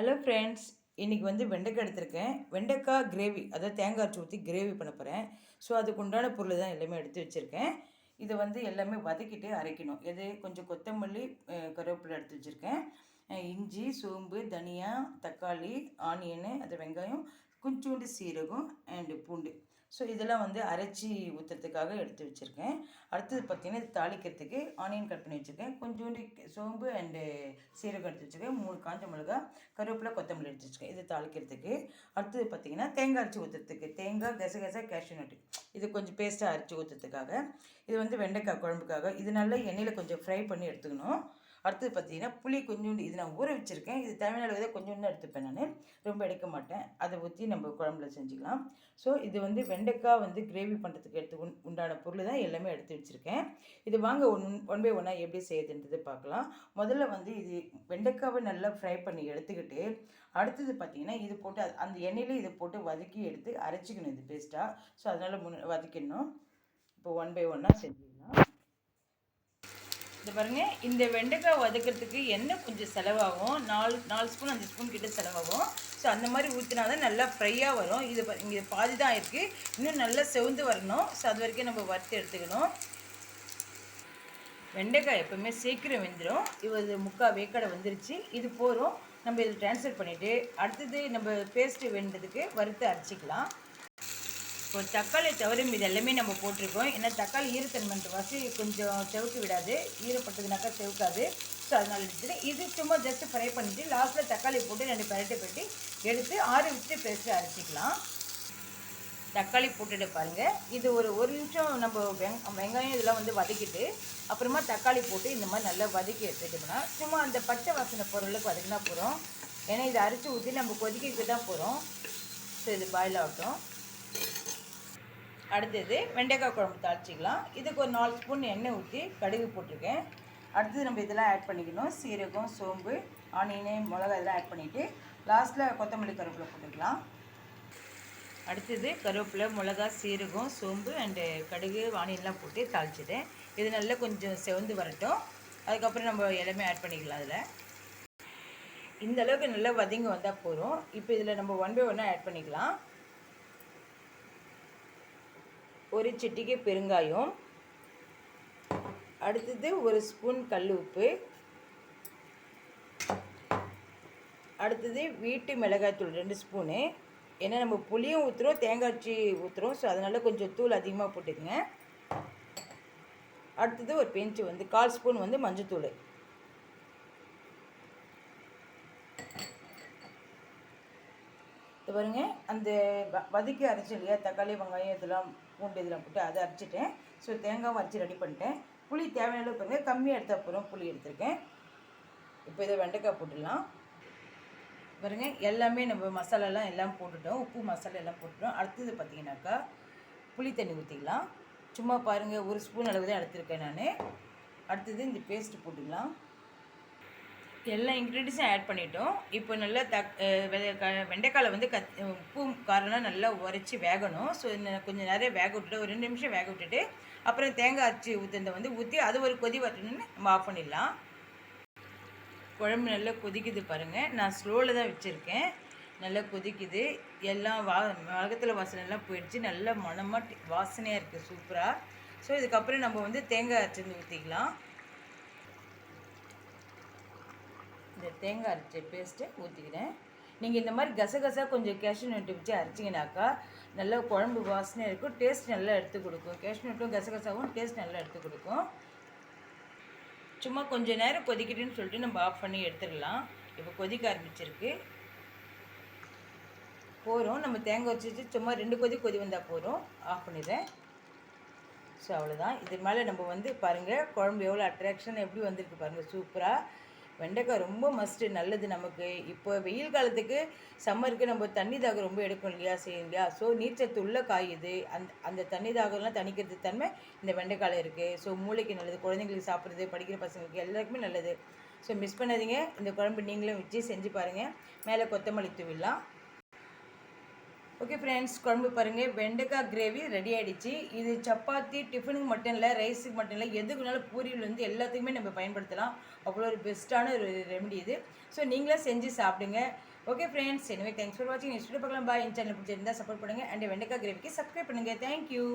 Hello friends இன்றைக்கி வந்து வெண்டைக்காய் எடுத்திருக்கேன். வெண்டைக்காய் கிரேவி அதாவது தேங்காய் அரைச்சி ஊற்றி கிரேவி பண்ண போகிறேன் ஸோ அதுக்கு உண்டான பொருள் தான் எல்லாமே எடுத்து வச்சுருக்கேன். இதை வந்து எல்லாமே வதக்கிட்டு அரைக்கணும். எது? கொஞ்சம் கொத்தமல்லி கருவேப்பிலை எடுத்து வச்சுருக்கேன். இஞ்சி சோம்பு தனியா தக்காளி ஆனியனு அது வெங்காயம் கொஞ்சோண்டு சீரகம் அண்டு பூண்டு. ஸோ இதெல்லாம் வந்து அரைச்சி ஊற்றுறதுக்காக எடுத்து வச்சுருக்கேன். அடுத்தது பார்த்திங்கன்னா இது தாளிக்கிறதுக்கு ஆனியன் கட் பண்ணி வச்சுருக்கேன். கொஞ்சோண்டு சோம்பு அண்டு சீரகம் எடுத்து வச்சுருக்கேன். மூணு காஞ்ச மிளகா கருவேப்பிலை கொத்தமல்லி எடுத்து வச்சுருக்கேன். இது தாளிக்கிறதுக்கு. அடுத்தது பார்த்திங்கன்னா தேங்காய் அரைச்சி ஊற்றுறதுக்கு தேங்காய் கசகசா கேஷ்யூ நட்டு இது கொஞ்சம் பேஸ்ட்டாக அரைச்சி ஊற்றுறதுக்காக இது வந்து வெண்டைக்காய் குழம்புக்காக. இது நல்லா எண்ணெயில் கொஞ்சம் ஃப்ரை பண்ணி எடுத்துக்கணும். அடுத்தது பார்த்தீங்கன்னா புளி கொஞ்சோண்டு இது நான் ஊற வச்சுருக்கேன். இது தேவையான அளவு தான் கொஞ்சோண்டு எடுத்துப்பேன் நான். ரொம்ப எடுக்க மாட்டேன். அதை ஊற்றி நம்ம குழம்புல செஞ்சுக்கலாம். ஸோ இது வந்து வெண்டைக்காய் வந்து கிரேவி பண்ணுறதுக்கு எடுத்து உண் உண்டான பொருள் தான் எல்லாமே எடுத்து வச்சுருக்கேன். இது வாங்க ஒன் ஒன் பை ஒன்னாக எப்படி செய்யுதுன்றது பார்க்கலாம். முதல்ல வந்து இது வெண்டைக்காவை நல்லா ஃப்ரை பண்ணி எடுத்துக்கிட்டு அடுத்தது பார்த்தீங்கன்னா இது போட்டு அந்த எண்ணெயில இதை போட்டு வதக்கி எடுத்து அரைச்சிக்கணும் இது பேஸ்ட்டாக ஸோ அதனால் முன் வதக்கிடணும். இப்போ ஒன் பை ஒன்னாக செஞ்சு இது பாருங்கள் இந்த வெண்டைக்காய் வதக்கிறதுக்கு எண்ணெய் கொஞ்சம் செலவாகும். நாலு நாலு ஸ்பூன் அஞ்சு ஸ்பூன் கிட்ட செலவாகும். ஸோ அந்த மாதிரி ஊற்றினா தான் நல்லா ஃப்ரையாக வரும். இது இங்கே பாதி தான் இருக்குது இன்னும் நல்லா செவந்து வரணும். ஸோ அது வரைக்கும் நம்ம வறுத்து எடுத்துக்கணும். வெண்டைக்காய் எப்போவுமே சீக்கிரம் வெந்துடும் இது முக்கால் வேக்காடை வந்துருச்சு. இது போகிறோம் நம்ம இதில் ட்ரான்ஸ்ஃபர் பண்ணிவிட்டு அடுத்தது நம்ம பேஸ்ட்டு வெந்ததுக்கு வறுத்து அரைச்சிக்கலாம். இப்போ தக்காளி தவிர இது எல்லாமே நம்ம போட்டிருக்கோம். ஏன்னா தக்காளி ஈரத்தன்மைன்ற வாசி கொஞ்சம் செவுக்கு விடாது. ஈரப்பட்டதுனாக்கா செவுக்காது. ஸோ அதனால எடுத்துட்டு இது சும்மா ஜஸ்ட் ஃப்ரை பண்ணிவிட்டு லாஸ்ட்டில் தக்காளி போட்டு ரெண்டு பரட்டை பெட்டி எடுத்து ஆற விட்டு பேஸ்ட்டு அரைச்சிக்கலாம். தக்காளி போட்டுட்டு பாருங்கள் இது ஒரு ஒரு நிமிஷம் நம்ம வெங் வெங்காயம் இதெல்லாம் வந்து வதக்கிட்டு அப்புறமா தக்காளி போட்டு இந்த மாதிரி நல்லா வதக்கி எடுத்துட்டோம்னா சும்மா அந்த பச்சை வாசனை பொருளுக்கு வதக்கினா போகிறோம் ஏன்னா இதை அரைச்சி ஊற்றி நம்ம கொதிக்கிட்டு தான் போகிறோம் ஸோ இது பாயில் ஆகட்டும். அடுத்தது வெண்டைக்காய் குழம்பு தாளிச்சிக்கலாம். இதுக்கு ஒரு நாலு ஸ்பூன் எண்ணெய் ஊற்றி கடுகு போட்டிருக்கேன். அடுத்தது நம்ம இதெல்லாம் ஆட் பண்ணிக்கணும். சீரகம் சோம்பு ஆனியனு மிளகா இதெல்லாம் ஆட் பண்ணிவிட்டு லாஸ்ட்டில் கொத்தமல்லி கருவேப்பிலை போட்டுக்கலாம். அடுத்தது கருவேப்பிலை மிளகா சீரகம் சோம்பு அண்டு கடுகு ஆனியன்லாம் போட்டு தாளிச்சிட்டேன். இது நல்லா கொஞ்சம் செவந்து வரட்டும். அதுக்கப்புறம் நம்ம எல்லாமே ஆட் பண்ணிக்கலாம் அதில். இந்த அளவுக்கு நல்லா வதங்கி வந்தால் போதும். இப்போ இதில் நம்ம ஒன் பை ஒன்னாக ஆட் பண்ணிக்கலாம். ஒரு சிட்டிகை பெருங்காயம். அடுத்தது ஒரு ஸ்பூன் கல் உப்பு. அடுத்தது வீட்டு மிளகாய்த்தூள் ரெண்டு ஸ்பூனு. ஏன்னா நம்ம புளியும் ஊற்றுறோம் தேங்காய் அரைச்சி ஊற்றுறோம் ஸோ அதனால் கொஞ்சம் தூள் அதிகமாக போட்டுக்கங்க. அடுத்தது ஒரு பெஞ்சு வந்து கால் ஸ்பூன் வந்து மஞ்சத்தூள். இது பாருங்க அந்த வ- வதக்கி அரைச்சி இல்லையா தக்காளி வெங்காயம் இதெல்லாம் பூண்டு இதெல்லாம் போட்டு அதை அரைச்சிட்டேன். ஸோ தேங்காய் அரைச்சி ரெடி பண்ணிட்டேன். புளி தேவையான அளவு பாருங்க கம்மியாக எடுத்த அப்புறம் புளி எடுத்திருக்கேன். இப்போ இதை வெண்டைக்காய் போட்டுடலாம். பாருங்க எல்லாமே நம்ம மசாலாலாம் எல்லாம் போட்டுட்டோம். உப்பு மசாலா எல்லாம் போட்டுட்டோம். அடுத்தது பார்த்தீங்கன்னாக்கா புளி தண்ணி ஊற்றிக்கலாம் சும்மா பாருங்கள் ஒரு ஸ்பூன் அளவு தான் எடுத்திருக்கேன் நான். அடுத்தது இந்த பேஸ்ட்டு போட்டுக்கலாம். எல்லா இன்க்ரீடியன்ஸும் ஆட் பண்ணிட்டோம். இப்போ நல்லா தக் வெ- க- வெண்டைக்காயில் வந்து கத் உப்பு காரம்லாம் நல்லா உரைச்சி வேகணும். ஸோ கொஞ்சம் நிறைய வேக விட்டுட்டு ஒரு ரெண்டு நிமிஷம் வேக விட்டுட்டு அப்புறம் தேங்காய் அரைச்சி ஊற்றுனதை வந்து ஊற்றி அது ஒரு கொதி வரணும்னு நம்ம ஆஃப் பண்ணிடலாம். குழம்பு நல்லா கொதிக்குது பாருங்கள் நான் ஸ்லோவில் தான் வச்சுருக்கேன். நல்லா கொதிக்குது. எல்லாம் வா மிளகத்தில் வாசனை எல்லாம் போயிடுச்சு. நல்லா மணமாக வாசனையாக இருக்குது சூப்பராக ஸோ இதுக்கப்புறம் நம்ம வந்து தேங்காய் அரைச்சி ஊற்றிக்கலாம் இந்த தேங்காய் அரைச்ச பேஸ்ட்டை ஊற்றிக்கிறேன் நீங்கள் இந்த மாதிரி கசகசா கொஞ்சம் கேஷ்யூ நட்டு வச்சு அரைச்சிங்கனாக்கா நல்லா குழம்பு வாசனையாக இருக்கும் டேஸ்ட் நல்லா எடுத்து கொடுக்கும். கேஷ்யூ நட்டும் கசகசாவும் டேஸ்ட் நல்லா எடுத்து கொடுக்கும். சும்மா கொஞ்சம் நேரம் கொதிக்கிட்டுன்னு சொல்லிட்டு நம்ம ஆஃப் பண்ணி எடுத்துடலாம். இப்போ கொதிக்க ஆரம்பிச்சிருக்கு. போகிறோம் நம்ம தேங்காய் வச்சுட்டு சும்மா ரெண்டு கொதி கொதி வந்தால் போகிறோம் ஆஃப் பண்ணிடுறேன். ஸோ அவ்வளோதான் இது மேலே நம்ம வந்து பாருங்கள் குழம்பு எவ்வளோ அட்ராக்ஷன் எப்படி வந்திருக்கு பாருங்கள் சூப்பராக வெண்டைக்காய் ரொம்ப மஸ்ட்டு நல்லது நமக்கு. இப்போ வெயில் காலத்துக்கு சம்மருக்கு நம்ம தண்ணி தாகம் ரொம்ப எடுக்கும் இல்லையா செய்யும் இல்லையா? ஸோ நீர்ச்சத்து உள்ள காய் இது. அந்த அந்த தண்ணி தாகம்லாம் தணிக்கிறது தன்மை இந்த வெண்டைக்காயில் இருக்குது ஸோ மூளைக்கு நல்லது குழந்தைங்களுக்கு சாப்பிட்றது படிக்கிற பசங்களுக்கு எல்லாருக்குமே நல்லது. ஸோ மிஸ் பண்ணாதீங்க. இந்த குழம்பு நீங்களும் வச்சு செஞ்சு பாருங்கள் மேலே கொத்தமல்லி தூவிடலாம். ஓகே ஃப்ரெண்ட்ஸ் குழம்பு பாருங்கள் வெண்டைக்காய் கிரேவி ரெடி ஆகிடுச்சு இது சப்பாத்தி டிஃபனுக்கு மட்டும் இல்லை ரைஸுக்கு மட்டும் இல்லை எதுக்குனாலும் பூரியில் வந்து எல்லாத்துக்குமே நம்ம பயன்படுத்தலாம். அவ்வளோ ஒரு பெஸ்ட்டான ஒரு ரெமெடி இது. ஸோ நீங்களே செஞ்சு சாப்பிடுங்க. ஓகே ஃப்ரெண்ட்ஸ் எனவே தேங்க்ஸ் ஃபார் வாட்சிங் நெக்ஸ்ட் பார்க்கலாம். பாய் என் சேனல் பிடிச்சிருந்தா சப்போர்ட் பண்ணுங்கள் அண்ட் வெண்டைக்காய் கிரேவிக்கு சப்ஸ்கிரைப் பண்ணுங்கள் தேங்க்யூ